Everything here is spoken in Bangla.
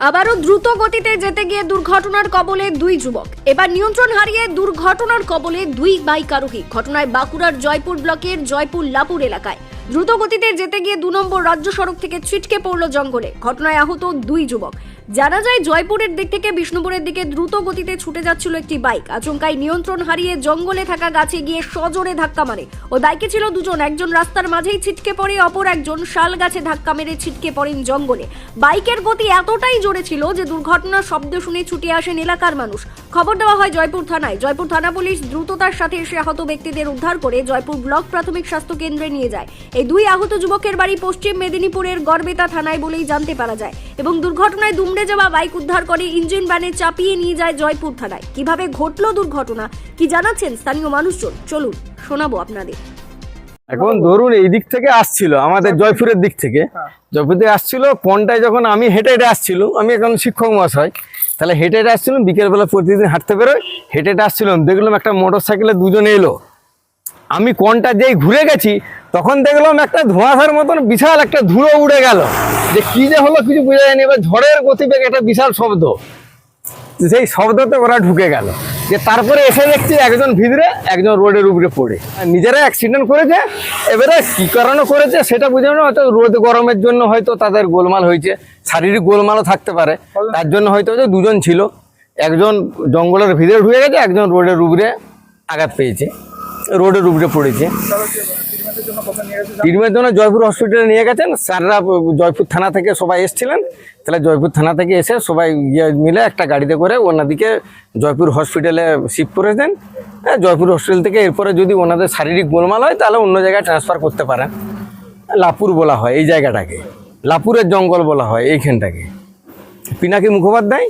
আবারও দ্রুত গতিতে যেতে গিয়ে দুর্ঘটনার কবলে দুই যুবক। এবার নিয়ন্ত্রণ হারিয়ে দুর্ঘটনার কবলে দুই বাইক আরোহী ঘটনায় বাঁকুড়ার জয়পুর ব্লকের জয়পুর লাপুর এলাকায় দ্রুত গতিতে যেতে গিয়ে দু নম্বর রাজ্য সড়ক থেকে ছিটকে পড়ল জঙ্গলে। ঘটনায় আহত দুই যুবক। জানা যায়, জয়পুরের দিক থেকে বিষ্ণুপুরের দিকে দ্রুত গতিতে ছুটে যাচ্ছিল একটি বাইক। আচমকাই নিয়ন্ত্রণ হারিয়ে জঙ্গলে থাকা গাছে গিয়ে সজোরে ধাক্কা মারে। ওই বাইকে ছিল দুজন। একজন রাস্তার মাঝেই ছিটকে পড়ে, অপর একজন শাল গাছে ধাক্কা মেরে ছিটকে পড়েন জঙ্গলে। বাইকের গতি এতটাই জোরে ছিল যে দুর্ঘটনার শব্দ শুনে ছুটে আসেন এলাকার মানুষ। খবর দেওয়া হয় জয়পুর থানায়। জয়পুর থানা পুলিশ দ্রুততার সাথে এসে আহত ব্যক্তিদের উদ্ধার করে জয়পুর ব্লক প্রাথমিক স্বাস্থ্য কেন্দ্রে নিয়ে যায়। এই দুই আহত যুবকের বাড়ি পশ্চিম মেদিনীপুরের গড়বেতা থানায় বলেই জানতে পারা যায় এবং দুর্ঘটনায় দুমড়ে যাওয়া বাইক উদ্ধার করে ইঞ্জিন ভ্যানে চাপিয়ে নিয়ে যায় জয়পুর থানায়। কীভাবে ঘটলো দুর্ঘটনা, কি জানাচ্ছেন স্থানীয় মানুষজন? চলুন, শোনাবো আপনাদের। এখন ধরুন এই দিক থেকে আসছিল, আমাদের জয়পুরের দিক থেকে। জয়পুর থেকে আসছিল পনটায় যখন আমি হেঁটে হেঁটে আসছিল, আমি এখন শিক্ষক মহাশয়, তাহলে হেঁটে হেঁটে আসছিলাম বিকেলবেলা প্রতিদিন হাঁটতে বেরোয়, হেঁটে হেঁটে আসছিলাম দেখলাম একটা মোটর সাইকেলে দুজনে এলো। আমি কোনটা যেই ঘুরে গেছি তখন দেখলাম একটা ধোঁয়াশার মতন বিশাল একটা ধুলো উড়ে গেল। যে কি যে হলো কিছু বোঝা যায়নি। এবার ঝড়ের গতিবেগ একটা বিশাল শব্দ। সেই শব্দতে ওরা ঢুকে গেল। যে তারপরে এসে দেখছি একজন ভিতরে, একজন রোডের উপরে পড়ে। নিজেরা অ্যাক্সিডেন্ট করেছে। এবারে কি কারণে করেছে সেটা বুঝে না। হয়তো রোদ গরমের জন্য হয়তো তাদের গোলমাল হয়েছে। শারীরিক গোলমালও থাকতে পারে। তার জন্য হয়তো দুজন ছিল। একজন জঙ্গলের ভিতরে ঢুকে গেছে, একজন রোডের উপরে আঘাত পেয়েছে। রোডের উপরে পড়েছে। ট্রিটমেন্টের জন্য জয়পুর হসপিটালে নিয়ে গেছেন। স্যাররা জয়পুর থানা থেকে সবাই এসেছিলেন। তাহলে জয়পুর থানা থেকে এসে সবাই ইয়ে মিলে একটা গাড়িতে করে ওনাদিকে জয়পুর হসপিটালে শিফট করে দেন। হ্যাঁ জয়পুর হসপিটাল থেকে এরপরে যদি ওনাদের শারীরিক গোলমাল হয়, তাহলে অন্য জায়গায় ট্রান্সফার করতে পারেন। লাপুর বলা হয় এই জায়গাটাকে। লাপুরের জঙ্গল বলা হয় এইখানটাকে। পিনাকি মুখোপাধ্যায়